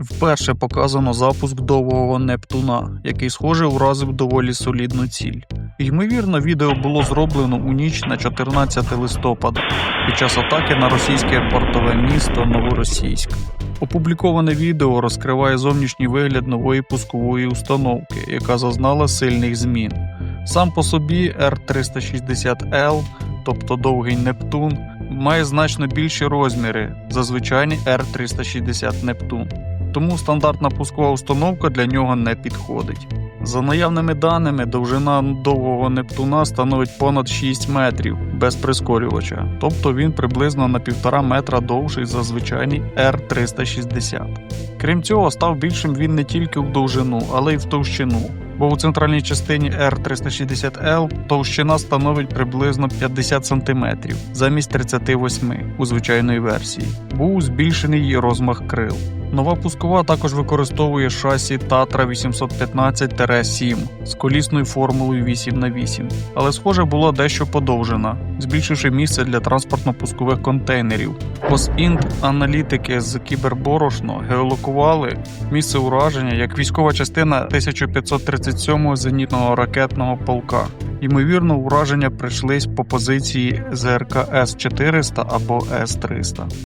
Вперше показано запуск довгого Нептуна, який схоже уразив доволі солідну ціль. Ймовірно, відео було зроблено у ніч на 14 листопада під час атаки на російське портове місто Новоросійськ. Опубліковане відео розкриває зовнішній вигляд нової пускової установки, яка зазнала сильних змін. Сам по собі R360L, тобто довгий Нептун, має значно більші розміри за звичайний R360 Нептун, тому стандартна пускова установка для нього не підходить. За наявними даними, довжина довгого Нептуна становить понад 6 метрів без прискорювача, тобто він приблизно на 1,5 метра довший за звичайний R360. Крім цього, став більшим він не тільки в довжину, але й в товщину. Бо у центральній частині R360L товщина становить приблизно 50 см замість 38 у звичайної версії. Був збільшений і розмах крил. Нова пускова також використовує шасі Tatra 815-7 з колісною формулою 8х8, але схоже була дещо подовжена, збільшивши місце для транспортно-пускових контейнерів. Int аналітики з кіберборошно геолокували місце ураження як військова частина 1537-го зенітного ракетного полка. Ймовірно, ураження прийшлись по позиції ЗРК С-400 або С-300.